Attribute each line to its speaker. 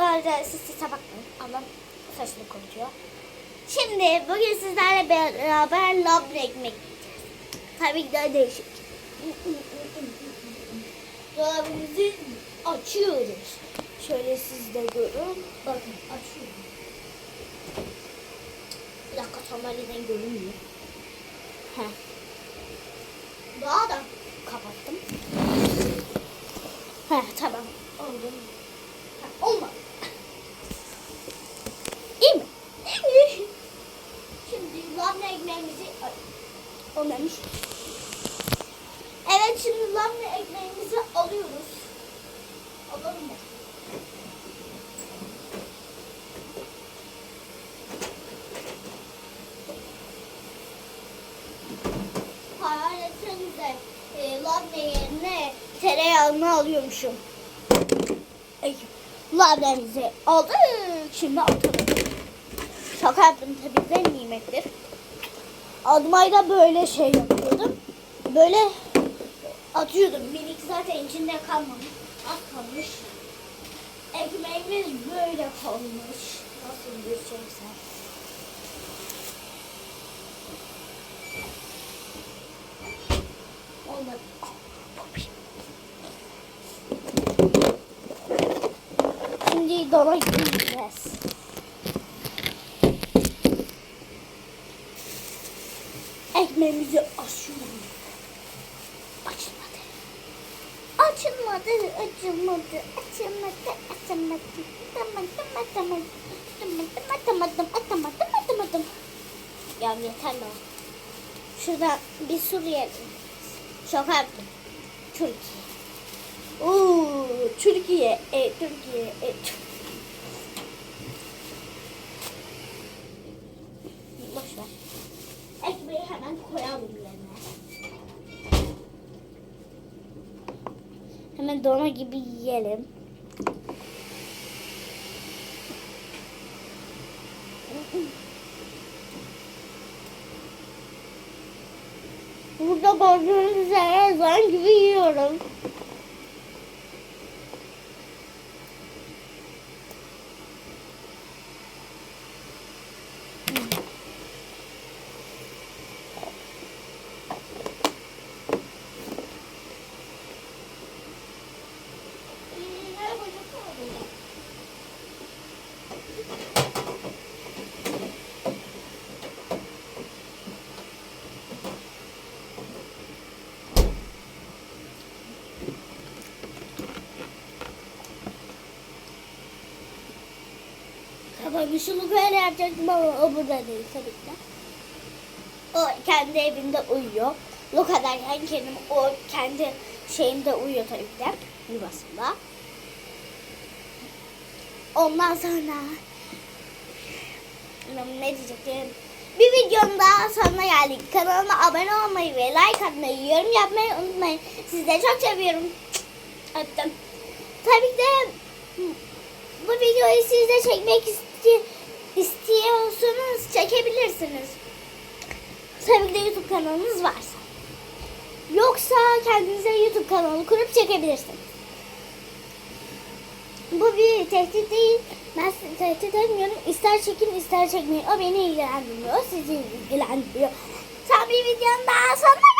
Speaker 1: sese bakmayın. Ablam saçını kurutuyor. Şimdi bugün sizlerle beraber labne ekmek yiyeceğiz. Tabii ki de değişik. Dolabımızı açıyoruz. Şöyle siz de görün. Bakın açıyorum. Bir dakika sandalyeden görünmüyor. Heh. Olmamış. Evet şimdi labne ekmeğimizi alıyoruz. Alalım mı? Hayal etsenize e, labne yerine tereyağını alıyormuşum. Labnemizi aldık. Şimdi atalım. Şaka yaptım tabii de nimettir. Admayda böyle şey yapıyordum. Böyle atıyordum. Minik zaten içinde kalmamış. Az kalmış. Ekmeğimiz böyle kalmış. Nasıl bir şeyse. Olmadı. Şimdi dona gideceğiz. Ekmeğimizi açıyorum. Açılmadı. Açılmadı, açılmadı, açılmadı, açılmadı. Atamadım, atamadım, atamadım, atamadım, atamadım, atamadım. Ya yeter lan. Şurada bir Suriye. Şaka yaptım. Türkiye. Oo, Türkiye, e, Türkiye, e, Türkiye. Hemen koyalım yerine. Hemen dona gibi yiyelim. Burada gördüğünüz üzere ben gibi yiyorum. Kapanışını böyle yapacaktım ama o burada değil tabii ki. O kendi evinde uyuyor. O kadar yani kendim o kendi şeyinde uyuyor tabii ki de. Yuvasında. Ondan sonra ne diyecektim? Bir videonun daha sonuna geldik. Kanalıma abone olmayı ve like atmayı, yorum yapmayı unutmayın. Sizleri çok seviyorum. Öptüm. Tabii ki de bu videoyu siz de çekmek isti istiyorsanız çekebilirsiniz. Tabii de YouTube kanalınız varsa. Yoksa kendinize YouTube kanalı kurup çekebilirsiniz. Bu bir tehdit değil. Ben sizi tehdit etmiyorum. İster çekin ister çekmeyin. O beni ilgilendirmiyor. O sizi ilgilendiriyor. Tam bir videonun daha sonuna